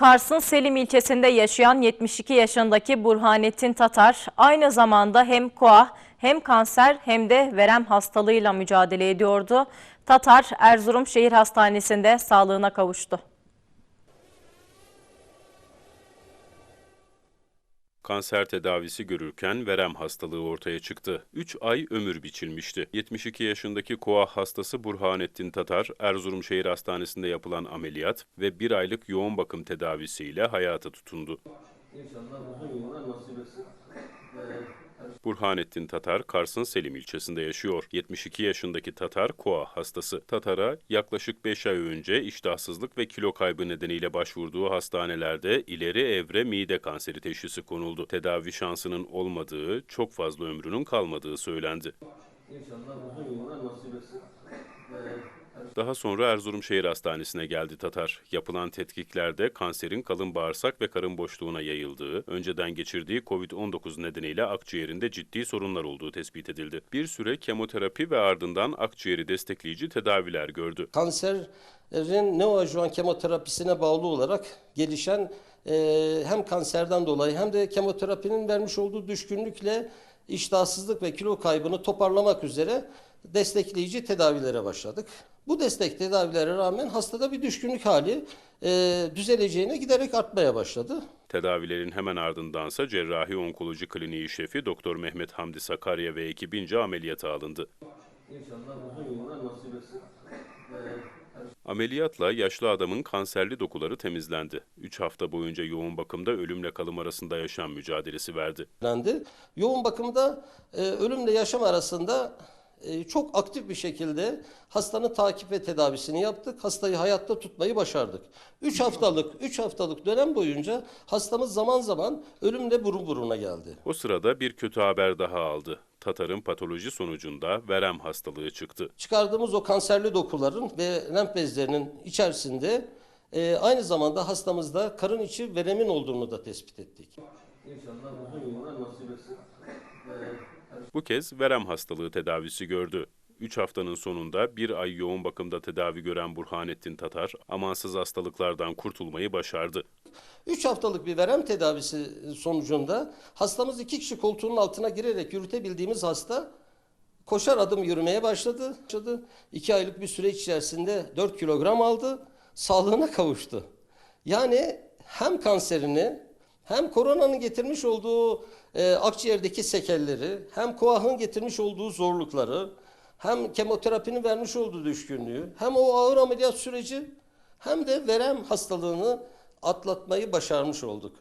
Kars'ın Selim ilçesinde yaşayan 72 yaşındaki Burhanettin Tatar aynı zamanda hem koah hem kanser hem de verem hastalığıyla mücadele ediyordu. Tatar Erzurum Şehir Hastanesi'nde sağlığına kavuştu. Kanser tedavisi görürken verem hastalığı ortaya çıktı. 3 ay ömür biçilmişti. 72 yaşındaki koah hastası Burhanettin Tatar, Erzurum Şehir Hastanesi'nde yapılan ameliyat ve bir aylık yoğun bakım tedavisiyle hayata tutundu. İnşallah uzun yıllar nasip etsin. Burhanettin Tatar, Kars'ın Selim ilçesinde yaşıyor. 72 yaşındaki Tatar, koa hastası. Tatar'a yaklaşık 5 ay önce iştahsızlık ve kilo kaybı nedeniyle başvurduğu hastanelerde ileri evre mide kanseri teşhisi konuldu. Tedavi şansının olmadığı, çok fazla ömrünün kalmadığı söylendi. İnşallah uzun yıllar nasip etsin. Daha sonra Erzurum Şehir Hastanesi'ne geldi Tatar. Yapılan tetkiklerde kanserin kalın bağırsak ve karın boşluğuna yayıldığı, önceden geçirdiği COVID-19 nedeniyle akciğerinde ciddi sorunlar olduğu tespit edildi. Bir süre kemoterapi ve ardından akciğeri destekleyici tedaviler gördü. Kanserin neoadjuvan kemoterapisine bağlı olarak gelişen e, hem kanserden dolayı hem de kemoterapinin vermiş olduğu düşkünlükle iştahsızlık ve kilo kaybını toparlamak üzere destekleyici tedavilere başladık. Bu destek tedavilere rağmen hastada bir düşkünlük hali e, düzeleceğine giderek artmaya başladı. Tedavilerin hemen ardındansa Cerrahi Onkoloji Kliniği şefi Doktor Mehmet Hamdi Sakarya ve ekibince ameliyata alındı. İnşallah uzun yıllar nasip etsin. Ameliyatla yaşlı adamın kanserli dokuları temizlendi. 3 hafta boyunca yoğun bakımda ölümle kalım arasında yaşam mücadelesi verdi. Yoğun bakımda e, ölümle yaşam arasında çok aktif bir şekilde hastanın takip ve tedavisini yaptık. Hastayı hayatta tutmayı başardık. 3 haftalık 3 haftalık dönem boyunca hastamız zaman zaman ölümle burun buruna geldi. O sırada bir kötü haber daha aldı. Tatar'ın patoloji sonucunda verem hastalığı çıktı. Çıkardığımız o kanserli dokuların ve lenf bezlerinin içerisinde e, aynı zamanda hastamızda karın içi veremin olduğunu da tespit ettik. İnşallah uzun yıllar nasip etsin. Bu kez verem hastalığı tedavisi gördü. 3 haftanın sonunda bir ay yoğun bakımda tedavi gören Burhanettin Tatar, amansız hastalıklardan kurtulmayı başardı. 3 haftalık bir verem tedavisi sonucunda hastamız iki kişi koltuğunun altına girerek yürütebildiğimiz hasta koşar adım yürümeye başladı. başladı. 2 aylık bir süreç içerisinde 4 kilogram aldı. Sağlığına kavuştu. Yani hem kanserini hem koronanın getirmiş olduğu e, akciğerdeki sekelleri, hem koahın getirmiş olduğu zorlukları, hem kemoterapinin vermiş olduğu düşkünlüğü, hem o ağır ameliyat süreci hem de verem hastalığını atlatmayı başarmış olduk.